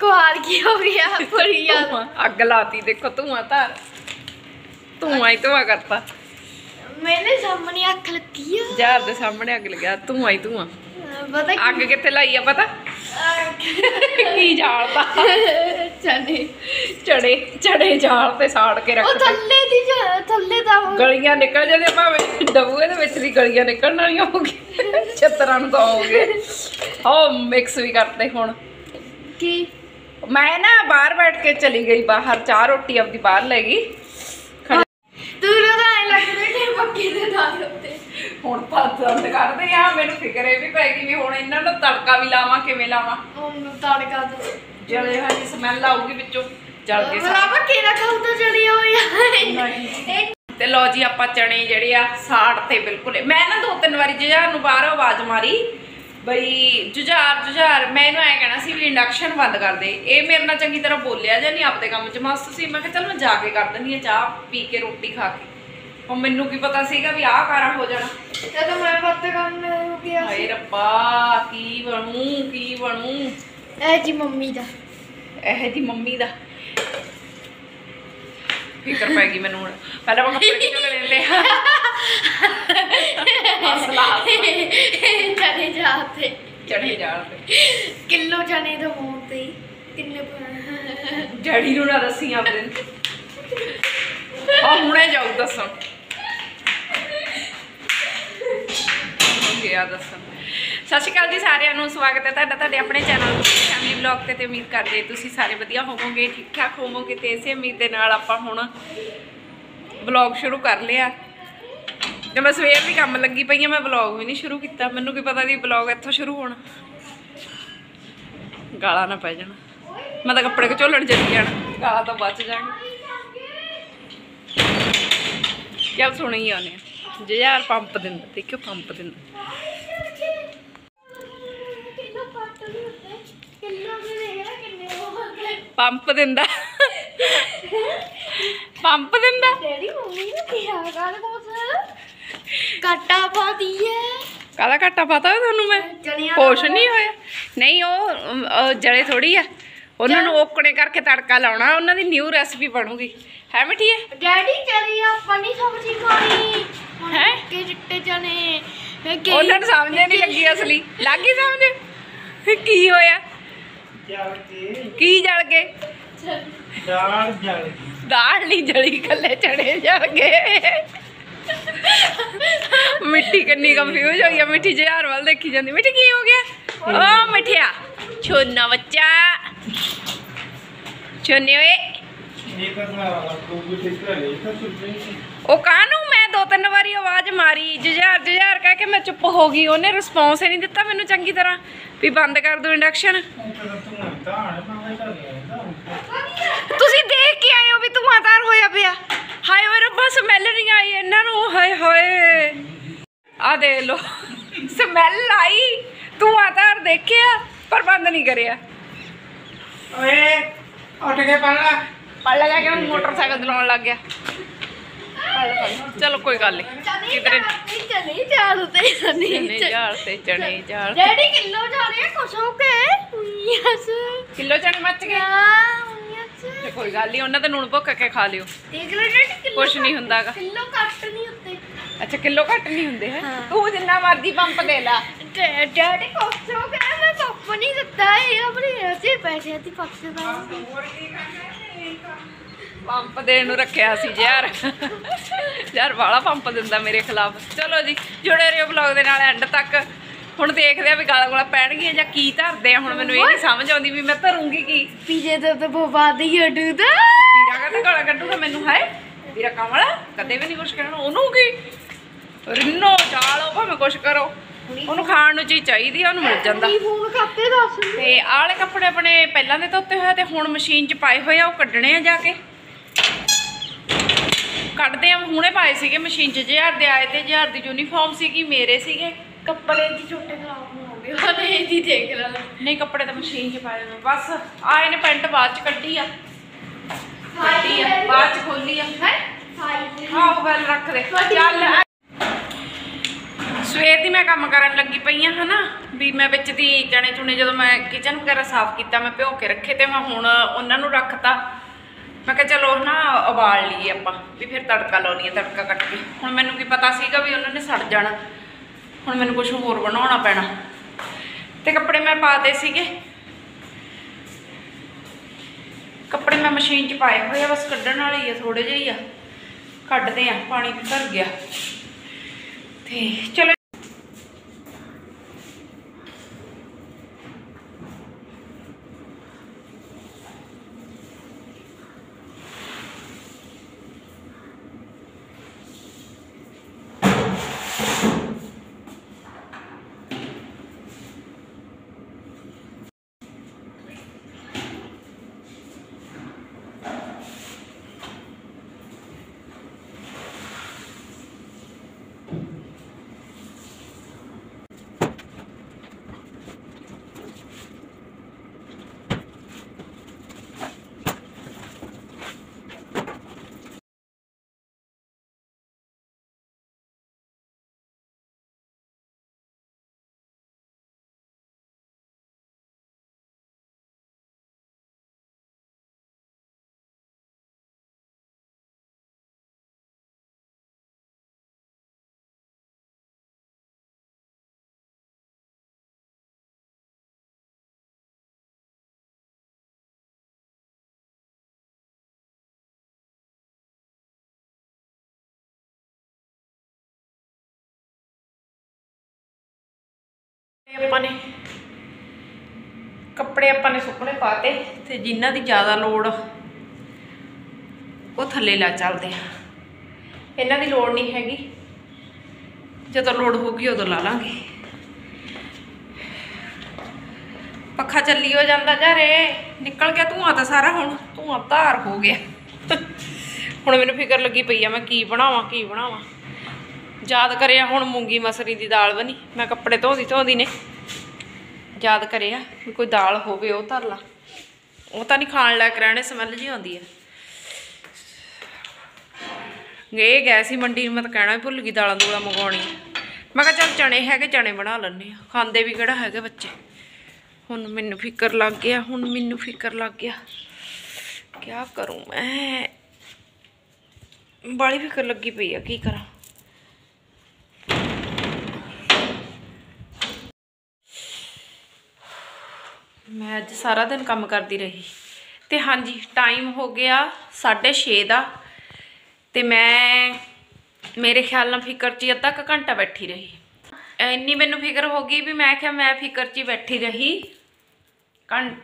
ਕੁਆਰ ਕੀ ਹੋ ਗਿਆ? ਬੜੀ ਧੂੰਆਂ, ਅੱਗ ਲਾਤੀ ਦੇਖੋ ਧੂਆਂ ਧਾਰ ਧੂਆਂ ਹੀ ਧੂਆਂ ਕਰਤਾ। ਮੈਨੇ ਸਾਹਮਣੇ ਅੱਖ ਲੱਗੀ ਆ। ਜਹਾਜ਼ ਦੇ ਸਾਹਮਣੇ ਅੱਗ ਲੱਗਿਆ ਧੂਆਂ ਹੀ ਧੂਆਂ। ਪਤਾ ਅੱਗ ਕਿੱਥੇ ਲਾਈ ਆ ਪਤਾ? ਕੀ ਜਾਲਤਾ ਚਨੇ। ਚੜੇ ਚੜੇ ਜਾਲ ਤੇ ਸਾੜ ਕੇ ਉਹ ਥੱਲੇ ਦੀ ਜਾ- ਥੱਲੇ ਦਾ ਉਹ- ਗਲੀਆਂ ਨਿਕਲ ਜਾਂਦੇ ਭਾਵੇਂ ਡਬੂਏ ਦੇ ਵਿੱਚ ਦੀ ਗਲੀਆਂ ਨਿਕਲਣ ਵਾਲੀਆਂ ਹੋ ਗਈਆਂ। ਛੱਤਰਾਂ ਨੂੰ ਤਾਂ ਹੋ ਗਏ। ਹੋ ਮਿਕਸ ਵੀ ਕਰਦੇ ਹੁਣ। ਕੀ? ਮੈਂ ਨਾ ਬਾਹਰ ਬੈਠ ਕੇ ਚਲੀ ਗਈ ਬਾਹਰ ਚਾਹ ਰੋਟੀ ਆਪਦੀ ਬਾਹਰ ਲੈ ਗਈ। ਤੂੰ ਐ ਲੱਗਦਾ ਕਿ ਪੱਕੇ ਦੇ ਦਾਦ ਉੱਤੇ। ਹੁਣ ਤਾਂ ਦੰਦ ਕੱਢਦੇ ਆ ਮੈਨੂੰ ਫਿਕਰ ਇਹ ਵੀ ਪੈ ਗਈ ਵੀ ਹੁਣ ਇਹਨਾਂ ਨੂੰ ਤੜਕਾ ਵੀ ਲਾਵਾਂ ਕਿਵੇਂ ਲਾਵਾਂ? ਉਹਨੂੰ ਤੜਕਾ ਦੋ। ਜਲੇ ਹੋਏ ਸਮੈਲ ਆਊਗੀ ਵਿੱਚੋਂ ਜਲ ਕੇ। ਬਰਾਬਰ ਕਿਹੜਾ ਖਾਉ ਤਾਂ ਚੜੀ ਹੋਇਆ ਇਹ ਤੇ ਲੋ ਜੀ ਆਪਾਂ ਚਣੇ ਜਿਹੜੇ ਆ ਸਾੜ ਤੇ ਬਿਲਕੁਲ। ਮੈਂ ਨਾ ਦੋ ਤਿੰਨ ਵਾਰੀ ਜੁਝਾਰ ਨੂੰ ਬਾਹਰ ਆਵਾਜ਼ ਮਾਰੀ। ਬਈ ਜੁਝਾਰ ਜੁਝਾਰ ਮੈਂ ਇਹਨੂੰ ਐ ਕਹਿਣਾ ਸੀ ਵੀ ਇੰਡਕਸ਼ਨ ਬੰਦ ਕਰ ਦੇ। ਇਹ ਮੇਰੇ ਨਾਲ ਚੰਗੀ ਤਰ੍ਹਾਂ ਬੋਲਿਆ ਜਾਂ ਨਹੀਂ ਆਪਦੇ ਕੰਮ 'ਚ ਮਸਤ ਸੀ। ਮੈਂ ਕਿਹਾ ਚੱਲ ਮੈਂ ਜਾ ਕੇ ਕਰ ਦਿੰਦੀ ਆ ਚਾਹ ਪੀ ਕੇ ਰੋਟੀ ਖਾ ਕੇ। ਉਹ ਮੈਨੂੰ ਕੀ ਪਤਾ ਸੀਗਾ ਵੀ ਆਹ ਕਾਰਾ ਹੋ ਜਾਣਾ। ਜਦੋਂ ਮੈਂ ਬੱਤ ਕਰਨ ਹੋ ਗਿਆ ਹਾਏ ਰੱਬਾ ਕੀ ਬਣੂ ਕੀ ਬਣੂ? ਇਹ ਜੀ ਮੰਮੀ ਦਾ। ਇਹ ਦੀ ਮੰਮੀ ਦਾ। ਫਿਕਰ ਪੈ ਗਈ ਮੈਨੂੰ ਹੁਣ। ਪਹਿਲਾਂ ਮੈਂ ਕੱਪੜੇ ਕਿਉਂ ਲੈਂਦੇ ਆ ਹਸਲਾ ਜਾਤੇ ਚੜੇ ਜਾਣ ਤੇ। ਕਿਲੋ ਚਨੇ ਦਾ ਮੂੰਹ ਤੇ ਹੀ। ਕਿੰਨੇ ਪ- ਡੈਡੀ ਨੂੰ ਨਾ ਦੱਸੀ ਆਪਦੇ ਨੂੰ ਆ ਹੁਣੇ ਜਾਊ ਦੱਸਣ। ਗਿਆ ਦੱਸਣ। ਸਤਿ ਸ਼੍ਰੀ ਅਕਾਲ ਜੀ ਸਾਰਿਆਂ ਨੂੰ ਸਵਾਗਤ ਹੈ ਤੁਹਾਡਾ ਤੁਹਾਡੇ ਆਪਣੇ ਚੈਨਲ ਫੈਮਿਲੀ ਵਲੌਗ ਤੇ ਤੇ ਉਮੀਦ ਕਰਦੇ ਤੁਸੀਂ ਸਾਰੇ ਵਧੀਆ ਹੋਵੋਗੇ ਠੀਕ ਠਾਕ ਹੋਵੋਗੇ ਤੇ ਇਸੇ ਉਮੀਦ ਦੇ ਨਾਲ ਆਪਾਂ ਹੁਣ ਵਲੌਗ ਸ਼ੁਰੂ ਕਰ ਲਿਆ। ਤੇ ਮੈਂ ਸਵੇਰ ਦੀ ਕੰਮ ਲੱਗੀ ਪਈ ਆ, ਮੈਂ ਵਲੌਗ ਵੀ ਨਹੀਂ ਸ਼ੁਰੂ ਕੀਤਾ। ਮੈਨੂੰ ਕੀ ਪਤਾ ਸੀ ਵਲੌਗ ਇੱਥੋਂ ਸ਼ੁਰੂ ਹੋਣਾ। ਗਾਲਾਂ ਨਾ ਪੈ ਜਾਣ। ਮੈਂ ਤਾਂ ਕੱਪੜੇ ਘਚੋਲਣ ਚਲੀ ਜਾਣਾ। ਗਾਲਾਂ ਤਾਂ ਬਚ ਜਾਣਗੇ ਚੱਲ ਸੁਣੀ ਹੀ ਆਨੇ ਜੇ ਯਾਰ ਪੰਪ ਦਿੰਦਾ, ਦੇਖਿਓ ਪੰਪ ਦਿੰਦਾ। ਪੰਪ ਦਿੰਦਾ। ਪੰਪ ਦਿੰਦਾ। ਡੈਡੀ ਮੰਮੀ ਨੂੰ ਕਿਹਾ ਕਰ ਕੁਛ ਕਾਟਾ ਪਾ ਦੀਏ ਕਾਲਾ ਘਾਟਾ ਪਤਾ ਹੈ ਤੁਹਾਨੂੰ ਮੈਂ? ਕੁਛ ਨਹੀਂ ਹੋਇਆ। ਨਹੀਂ ਉਹ ਜਲੇ ਥੋੜੀ ਆ। ਉਹਨਾਂ ਨੂੰ ਓਕਣੇ ਕਰਕੇ ਤੜਕਾ ਲਾਉਣਾ ਉਹਨਾਂ ਦੀ ਨਿਊ ਰੈਸਪੀ ਬਣੂਗੀ। ਹੈ ਮਿੱਠੀ ਹੈ ਡੈਡੀ ਚਲੀ ਆਪਾਂ ਨਹੀਂ ਸਬਜ਼ੀ ਖਾਣੀ। ਹੈਂ? ਕਿ ਚਿੱਟੇ ਚਨੇ ਕਿ ਉਹਨਾਂ ਨੂੰ ਸਮਝ ਨਹੀਂ ਲੱਗੀ ਅਸਲੀ। ਲੱਗ ਗਈ ਸਮਝ? ਕੀ ਹੋਇਆ? ਕੀ। ਜਲ ਗਏ? ਦਾਲ ਜਲ ਦਾਲ ਨਹੀਂ ਜਲੀ ਕੱਲੇ ਚੜੇ ਜਲ ਗਏ। ਮਿੱਟੀ ਕੰਨੀ ਕੰਫਿਊਜ਼ ਹੋ ਗਿਆ ਮਿੱਠੀ ਜਹਾਰ ਵੱਲ ਦੇਖੀ ਜਾਂਦੀ। ਮਿੱਠੀ ਕੀ ਹੋ ਗਿਆ? ਓ ਮਿੱਠਿਆ। ਛੋਨਾ ਬੱਚਾ। ਛੋਨੇ ਓਏ। ਉਹ ਕਾਹਨੂੰ ਮੈਂ ਦੋ ਤਿੰਨ ਵਾਰੀ ਆਵਾਜ਼ ਮਾਰੀ? ਜੁਝਾਰ ਜੁਝਾਰ ਕਹਿ ਕੇ ਮੈਂ ਚੁੱਪ ਹੋ ਗਈ। ਉਹਨੇ ਰਿਸਪੌਂਸ ਹੀ ਨਹੀਂ ਦਿੱਤਾ ਮੈਨੂੰ ਚੰਗੀ ਤਰ੍ਹਾਂ। ਵੀ ਬੰਦ ਕਰ ਦੋ ਇੰਡਕਸ਼ਨ ਤੁਸੀਂ ਦੇਖ ਕੇ ਆਏ ਹੋ ਵੀ ਧੂਆਂਧਾਰ ਹੋਇਆ ਪਿਆ। ਹਾਏ ਓਏ ਰੱਬਾ ਸਮੈਲ ਨਹੀਂ ਆਈ ਇਹਨਾਂ ਨੂੰ ਹਾਏ ਹਾਏ। ਆ ਦੇ ਲੋ ਸਮੈਲ ਆਈ ਧੂਆਂਧਾਰ ਦੇਖਿਆ ਪਰ ਬੰਦ ਨਹੀਂ ਕਰਿਆ। ਓਏ ਉੱਠ ਕੇ ਪੜਲਾ ਪੜ ਲਗਾ ਕਿ ਮੋਟਰਸਾਈਕਲ ਚਲਾਉਣ ਲੱਗ ਗਿਆ। ਪੜ ਲੈ, ਪੜ ਲੈ। ਚਲੋ ਕੋਈ ਗੱਲ ਨਹੀਂ ਕਿਧਰੇ ਚਾਲ ਤੇ ਚਣੇ ਚਨੇ ਜਾਲ ਤੇ ਚਣੇ ਜਾਲ ਡੈਡੀ ਕਿਲੋ ਜਾ ਰਹੇ ਖੁਸ਼ ਹੋ ਕੇ। ਯਸ। ਕਿਲੋ ਚਣੇ ਮੱਚ ਗਏ ਤੇ ਕੋਈ ਗੱਲ ਨਹੀਂ ਉਹਨਾਂ ਤੇ ਲੂਣ ਭੁੱਕ ਕੇ ਖਾ ਲਿਓ। ਦੇਖ ਲੈ ਡੈਡੀ ਕਿਲੋ ਕੁਛ ਨਹੀਂ ਹੁੰਦਾਗਾ। ਕਿਲੋ ਕੱਟ ਨਹੀਂ ਉੱਤੇ ਅੱਛਾ ਕਿਲੋ ਘੱਟ ਨਹੀਂ ਹੁੰਦੇ ਹੈ? ਹਾਂ। ਤੂੰ ਜਿੰਨਾ ਮਰਜ਼ੀ ਪੰਪ ਦੇ ਲਾ। ਡੈ- ਡੈਡੀ ਖੁਸ਼ ਹੋ ਮੈਂ ਪਾਪਾ ਨਹੀਂ ਦਿੱਤਾ ਇਹ ਆਪਣੇ ਐਸੇ ਪੈਸੇ ਦੀ ਪੱਕ ਦਾ ਪੰਪ ਦੇਣ ਨੂੰ ਰੱਖਿਆ ਸੀ ਯਾਰ। ਯਾਰ ਵਾਲਾ ਪੰਪ ਦਿੰਦਾ ਮੇਰੇ ਖਿਲਾਫ। ਚਲੋ ਜੀ ਜੁੜੇ ਰਹੋ ਵਲੌਗ ਦੇ ਨਾਲ ਐਂਡ ਤੱਕ। ਹੁਣ ਦੇਖਦੇ ਆ ਵੀ ਗਾਲਾਂ ਗੋਲਾ ਪੈਣਗੀਆਂ ਜਾਂ ਕੀ ਧਰਦੇ ਆ। ਹੁਣ ਮੈਨੂੰ ਇਹ ਨਹੀਂ ਸਮਝ ਆਉਂਦੀ ਵੀ ਮੈਂ ਧਰੂੰਗੀ ਕੀ। ਪੀਜੇ ਤੋਂ ਤਾਂ ਬਵਾ ਦੇ ਯਡੂ ਦਾ ਵੀਰਾ ਕਹਿੰਦਾ ਗਾਲਾਂ ਕੱਢੂਗਾ ਮੈਨੂੰ ਹਾਏ ਵੀਰਾ ਕਮਲ ਕਦੇ ਵੀ ਨਹੀਂ ਕੁਛ ਕਹਿਣਾ ਉਹਨੂੰ ਕੀ? ਰਿੰਨੋ ਚਾਲੋ ਭਾਵੇਂ ਕੁਛ ਕਰੋ। ਉਹਨੂੰ ਖਾਣ ਨੂੰ ਚੀਜ਼ ਚਾਹੀਦੀ ਆ ਉਹਨੂੰ ਮਿਲ ਜਾਂਦਾ। ਫੋਨ ਕਰਤੇ ਦੱਸ ਤੇ ਆਹ ਵਾਲੇ ਕੱਪੜੇ ਆਪਣੇ ਪਹਿਲਾਂ ਦੇ ਧੋਤੇ ਹੋਏ ਤੇ ਹੁਣ ਮਸ਼ੀਨ 'ਚ ਪਾਏ ਹੋਏ ਆ ਉਹ ਕੱਢਣੇ ਆ ਜਾ ਕੇ। ਕੱਢਦੇ ਆ ਹੁਣੇ ਪਾਏ ਸੀਗੇ ਮਸ਼ੀਨ 'ਚ ਜਿਹਾਰ ਦੇ ਆਏ ਤੇ ਜਿਹਾਰ ਦੀ ਯੂਨੀਫਾਰਮ ਸੀਗੀ ਮੇਰੇ ਸੀਗੇ। ਕੱਪੜੇ ਦੀ ਛੋਟੇ ਖਰਾਬ ਹੋ ਗਏ ਉਹਨੇ ਇਹਦੀ ਦੇਖ ਲੈ। ਨਹੀਂ ਕੱਪੜੇ ਤਾਂ ਮਸ਼ੀਨ 'ਚ ਪਾਏ ਹੋਏ ਬਸ ਆ ਇਹਨੇ ਪੈਂਟ ਬਾਅਦ 'ਚ ਕੱਢੀ ਆ। ਕੱਢੀ ਆ ਬਾਅਦ 'ਚ ਖੋਲੀ ਆ। ਹੈ? ਆਹ ਗੱਲ ਰੱਖ ਦੇ। ਚੱਲ। ਸਵੇਰ ਦੀ ਮੈਂ ਕੰਮ ਕਰਨ ਲੱਗੀ ਪਈ ਆ ਹਨਾ? ਵੀ ਮੈਂ ਵਿੱਚ ਦੀ ਚਣੇ ਚੁਣੇ ਜਦੋਂ ਮੈਂ ਕਿਚਨ ਵਗੈਰਾ ਸਾਫ਼ ਕੀਤਾ ਮੈਂ ਭਿਓ ਕੇ ਰੱਖੇ ਤੇ ਮੈਂ ਹੁਣ ਉਹਨਾਂ ਨੂੰ ਰੱਖਤਾ। ਮੈਂ ਕਿਹਾ ਚਲੋ ਨਾ ਉਬਾਲ ਲਈਏ ਆਪਾਂ। ਵੀ ਫਿਰ ਤੜਕਾ ਲਾਉਣੀ ਹੈ ਤੜਕਾ ਕੱਟ ਕੇ। ਹੁਣ ਮੈਨੂੰ ਕੀ ਪਤਾ ਸੀਗਾ ਵੀ ਉਹਨਾਂ ਨੇ ਸੜ ਜਾਣਾ। ਹੁਣ ਮੈਨੂੰ ਕੁਝ ਹੋਰ ਬਣਾਉਣਾ ਪੈਣਾ। ਤੇ ਕੱਪੜੇ ਮੈਂ ਪਾਤੇ ਸੀਗੇ। ਕੱਪੜੇ ਮੈਂ ਮਸ਼ੀਨ 'ਚ ਪਾਏ ਹੋਏ ਆ, ਬਸ ਕੱਢਣ ਵਾਲੇ ਹੀ ਆ ਥੋੜੇ ਜਿਹੇ ਹੀ ਆ। ਕੱਢਦੇ ਆ, ਪਾਣੀ ਵੀ ਭਰ ਗਿਆ। ਤੇ ਚਲੋ ਆਪਾਂ ਨੇ ਕੱਪੜੇ ਆਪਾਂ ਨੇ ਸੁੱਕਣੇ ਪਾਤੇ ਤੇ ਜਿਨ੍ਹਾਂ ਦੀ ਜ਼ਿਆਦਾ ਲੋੜ, ਉਹ ਥੱਲੇ ਲਾ ਚੱਲਦੇ ਆ ਇਹਨਾਂ ਦੀ ਲੋੜ ਨਹੀਂ ਹੈਗੀ। ਜਦੋਂ ਲੋੜ ਹੋਊਗੀ ਉਦੋਂ ਲਾ ਲਾਂਗੇ। ਪੱਖਾ ਚੱਲੀ ਹੋ ਜਾਂਦਾ ਜਾ ਰੇ ਨਿਕਲ ਗਿਆ ਧੂਆਂ ਤਾਂ ਸਾਰਾ ਹੁਣ। ਧੂਆਂ ਧਾਰ ਹੋ ਗਿਆ। ਹੁਣ ਮੈਨੂੰ ਫਿਕਰ ਲੱਗੀ ਪਈ ਆ ਮੈਂ ਕੀ ਬਣਾਵਾਂ ਕੀ ਬਣਾਵਾਂ। ਯਾਦ ਕਰਿਆ ਹੁਣ ਮੂੰਗੀ ਮਸਰੀ ਦੀ ਦਾਲ ਬਣੀ। ਮੈਂ ਕੱਪੜੇ ਧੋਦੀ ਧੋਦੀ ਨੇ। ਯਾਦ ਕਰਿਆ ਵੀ ਕੋਈ ਦਾਲ ਹੋਵੇ, ਉਹ ਧਰ ਲਾ। ਉਹ ਤਾਂ ਨਹੀਂ ਖਾਣ ਲੱਗ ਰਹਿਣੇ, ਸਮੈਲ ਜੀ ਆਉਂਦੀ ਹੈ ਗਏ ਗਏ ਸੀ ਮੰਡੀ ਨੂੰ ਮੈਂ ਤਾਂ ਕਹਿਣਾ ਵੀ ਭੁੱਲ ਗਈ ਦਾਲਾਂ ਦੂਲਾਂ ਮੰਗਾਉਣੀ ਮੈਂ ਕਿਹਾ ਚੱਲ ਚਣੇ ਹੈਗੇ, ਚਣੇ ਬਣਾ ਲੈਣੇ ਆ। ਖਾਂਦੇ ਵੀ ਕਿਹੜਾ ਹੈਗੇ ਬੱਚੇ। ਹੁਣ ਮੈਨੂੰ ਫਿਕਰ ਲੱਗ ਗਿਆ, ਹੁਣ ਮੈਨੂੰ ਫਿਕਰ ਲੱਗ ਗਿਆ। ਕੀ ਕਰੂੰ ਮੈਂ? ਬੜੀ ਫਿਕਰ ਲੱਗੀ ਪਈ ਆ, ਕੀ ਕਰਾਂ ਮੈਂ ਅੱਜ ਸਾਰਾ ਦਿਨ ਕੰਮ ਕਰਦੀ ਰਹੀ। ਤੇ ਹਾਂਜੀ ਟਾਈਮ ਹੋ ਗਿਆ 6:30 ਦਾ ਤੇ ਮੈਂ ਮੇਰੇ ਖਿਆਲ ਨਾਲ ਫਿਕਰ 'ਚ ਅੱਧਾ ਕੁ ਘੰਟਾ ਬੈਠੀ ਰਹੀ। ਇੰਨੀ ਮੈਨੂੰ ਫਿਕਰ ਹੋ ਗਈ ਵੀ ਮੈਂ ਕਿਹਾ ਮੈਂ ਫਿਕਰ 'ਚ ਬੈਠੀ ਰਹੀ।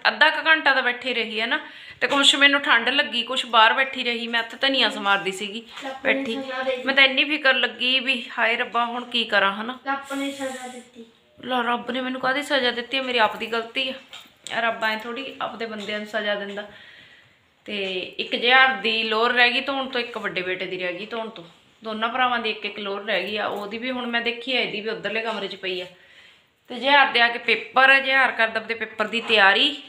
ਅੱਧਾ ਕੁ ਘੰਟਾ ਤਾਂ ਬੈਠੀ ਰਹੀ ਹੈ ਨਾ। ਤੇ ਕੁਛ ਮੈਨੂੰ ਠੰਡ ਲੱਗੀ ਕੁਛ ਬਾਹਰ ਬੈਠੀ ਰਹੀ। ਮੈਂ ਇੱਥੇ ਧਨੀਆ ਸਮਾਰਦੀ ਸੀਗੀ ਬੈਠੀ। ਮੈਂ ਤਾਂ ਇੰਨੀ ਫਿਕਰ ਲੱਗੀ ਵੀ ਹਾਏ ਰੱਬਾ ਹੁਣ ਕੀ ਕਰਾਂ ਹਨਾ? ਰੱਬ ਨੇ ਸਜ਼ਾ ਦਿੱਤੀ। ਲਾ ਰੱਬ ਨੇ ਮੈਨੂੰ ਕਾਹਦੀ ਸਜ਼ਾ ਦਿੱਤੀ ਹੈ? ਮੇਰੀ ਆਪ ਦੀ ਗਲਤੀ ਆ। ਰੱਬ ਐ ਥੋੜੀ ਆਪਦੇ ਬੰਦਿਆਂ ਨੂੰ ਸਜ਼ਾ ਦਿੰਦਾ। ਤੇ 1000 ਦੀ ਲੋਰ ਰਹਿ ਗਈ ਧੋਣ ਤੋਂ ਇੱਕ ਵੱਡੇ ਬੇਟੇ ਦੀ ਰਹਿ ਗਈ ਧੋਣ ਤੋਂ। ਦੋਨਾਂ ਭਰਾਵਾਂ ਦੀ ਇੱਕ ਇੱਕ ਲੋਰ ਰਹਿ ਗਈ ਆ, ਉਹਦੀ ਵੀ ਹੁਣ ਮੈਂ ਦੇਖੀ ਆ, ਇਹਦੀ ਵੀ ਉਧਰਲੇ ਕਮਰੇ 'ਚ ਪਈ ਆ। ਤੇ ਜਿਹਾਰ ਦੇ ਆ ਕੇ ਪੇਪਰ, ਜਿਹਾਰ ਕਰ ਆਪਦੇ ਪੇਪਰ ਦੀ ਤਿਆਰੀ।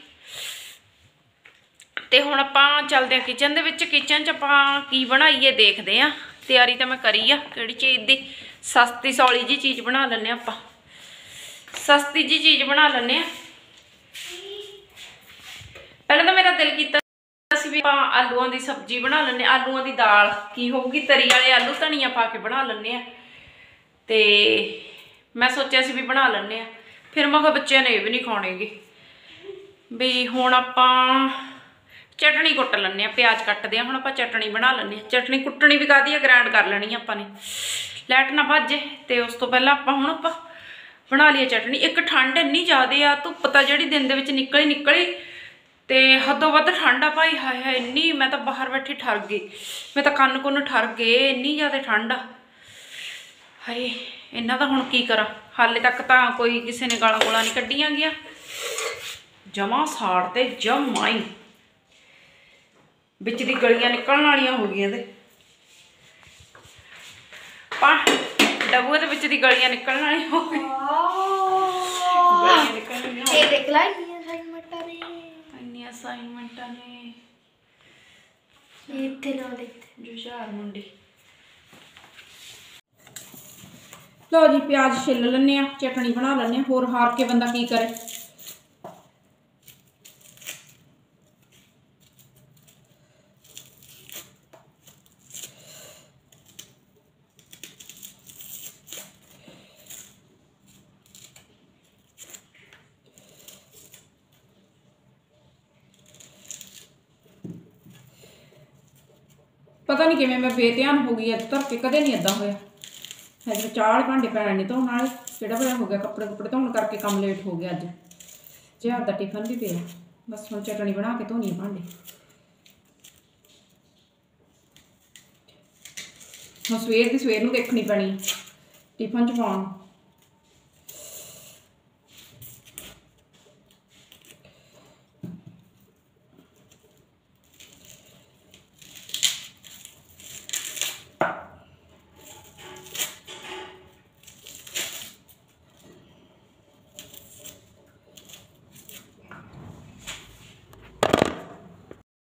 ਤੇ ਹੁਣ ਆਪਾਂ ਚੱਲਦੇ ਆ ਕਿਚਨ ਦੇ ਵਿੱਚ ਕਿਚਨ 'ਚ ਆਪਾਂ ਕੀ ਬਣਾਈਏ ਦੇਖਦੇ ਆ। ਤਿਆਰੀ ਤਾਂ ਮੈਂ ਕਰੀ ਆ, ਕਿਹੜੀ ਚੀਜ਼ ਦੀ? ਸਸਤੀ ਸੌਲੀ ਜੀ ਚੀਜ਼ ਬਣਾ ਲੈਂਦੇ ਆ ਆਪਾਂ। ਸਸਤੀ ਜੀ ਚੀਜ਼ ਬਣਾ ਲੈਂਦੇ ਆ। ਪਹਿਲਾਂ ਤਾਂ ਮੇਰਾ ਦਿਲ ਕੀਤਾ ਸੀ ਵੀ ਆਪਾਂ ਆਲੂਆਂ ਦੀ ਸਬਜ਼ੀ ਬਣਾ ਲੈਂਦੇ ਹਾਂ, ਆਲੂਆਂ ਦੀ ਦਾਲ ਕੀ ਹੋਊਗੀ? ਤਰੀ ਵਾਲੇ ਆਲੂ ਧਨੀਆ ਪਾ ਕੇ ਬਣਾ ਲੈਂਦੇ ਆ ਤੇ ਮੈਂ ਸੋਚਿਆ ਸੀ ਵੀ ਬਣਾ ਲੈਂਦੇ ਆ ਫਿਰ ਮੈਂ ਕਿਹਾ ਬੱਚਿਆਂ ਨੇ ਇਹ ਵੀ ਨਹੀਂ ਖਾਣੇਗੇ। ਵੀ ਹੁਣ ਆਪਾਂ ਚਟਣੀ ਕੁੱਟ ਲੈਂਦੇ ਆ ਪਿਆਜ਼ ਕੱਟਦੇ ਆ ਹੁਣ ਆਪਾਂ ਚਟਣੀ ਬਣਾ ਲੈਂਦੇ ਆ ਚਟਣੀ ਕੁੱਟਣੀ ਵੀ ਕਾਦੀ ਆ? ਗ੍ਰਾਈਂਡ ਕਰ ਲੈਣੀ ਆ ਆਪਾਂ ਨੇ। ਲੈਟ ਨਾ ਭੱਜੇ ਤੇ ਉਸ ਤੋਂ ਪਹਿਲਾਂ ਆਪਾਂ ਹੁਣ ਆਪਾਂ ਬਣਾ ਲਈਏ ਚਟਣੀ। ਇੱਕ ਠੰਡ ਇੰਨੀ ਜ਼ਿਆਦੇ ਆ ਧੁੱਪ ਤਾਂ ਜਿਹੜੀ ਦਿਨ ਦੇ ਵਿੱਚ ਨਿਕਲੀ ਨਿਕਲੀ ਤੇ ਹੱਦੋਂ ਵੱਧ ਠੰਡ ਆ ਭਾਈ ਹਾਏ ਹਾਏ ਇੰਨੀ ਮੈਂ ਤਾਂ ਬਾਹਰ ਬੈਠੀ ਠਰ ਗਈ। ਮੈਂ ਤਾਂ ਕੰਨ ਕੁੰਨ ਠਰ ਗਏ ਇੰਨੀ ਜ਼ਿਆਦਾ ਠੰਡ ਆ। ਹਾਏ ਇਹਨਾਂ ਦਾ ਹੁਣ ਕੀ ਕਰਾਂ? ਹਾਲੇ ਤੱਕ ਤਾਂ ਕੋਈ ਕਿਸੇ ਨੇ ਗਾਲਾਂ ਗੋਲਾਂ ਨਹੀਂ ਕੱਢੀਆਂ ਗਿਆ ਜਮਾ ਸਾੜ ਤੇ ਜਮਾਈ ਵਿੱਚ ਦੀ ਗਲੀਆਂ ਨਿਕਲਣ ਵਾਲੀਆਂ ਹੋ ਗਈਆਂ ਤੇ। ਪਾ ਡਬੂਏ ਦੇ ਵਿੱਚ ਦੀ ਗਲੀਆਂ ਨਿਕਲਣ ਵਾਲੀਆਂ ਹੋ ਗਈਆਂ। ਇਹ ਦੇਖ ਲੈ ਅਸਾਈਨਮੈਂਟਾਂ ਨੇ ਇੱਥੇ ਨਾ ਦੇਖਤੇ ਜੁਝਾਰ ਮੁੰਡੇ। ਲਓ ਜੀ ਪਿਆਜ਼ ਛਿੱਲ ਲੈਣੇ ਆ ਚਟਣੀ ਬਣਾ ਲੈਣੇ ਆ ਹੋਰ ਹਾਰ ਕੇ ਬੰਦਾ ਕੀ ਕਰੇ? ਪਤਾ ਨਹੀਂ ਕਿਵੇਂ ਮੈਂ ਬੇਧਿਆਨ ਹੋ ਗਈ ਅੱਜ ਧਰ ਕੇ ਕਦੇ ਨਹੀਂ ਇਦਾਂ ਹੋਇਆ। ਹਜੇ ਚਾਹ ਭਾਂਡੇ ਪੈਣੇ ਨਹੀਂ ਧੋਣ ਵਾਲੇ ਕਿਹੜਾ ਬੜਾ ਹੋ ਗਿਆ, ਕੱਪੜੇ ਕੁੱਪੜੇ ਧੋਣ ਕਰਕੇ ਕੰਮ ਲੇਟ ਹੋ ਗਿਆ ਅੱਜ। ਜਿਹਾ ਦਾ ਟਿਫਨ ਵੀ ਪਿਆ, ਬਸ ਹੁਣ ਚਟਣੀ ਬਣਾ ਕੇ ਧੋਣੀ ਆ ਭਾਂਡੇ। ਹੁਣ ਸਵੇਰ ਦੀ ਸਵੇਰ ਨੂੰ ਦੇਖਣੀ ਪੈਣੀ ਟਿਫਨ ਚ ਪਾਉਣ।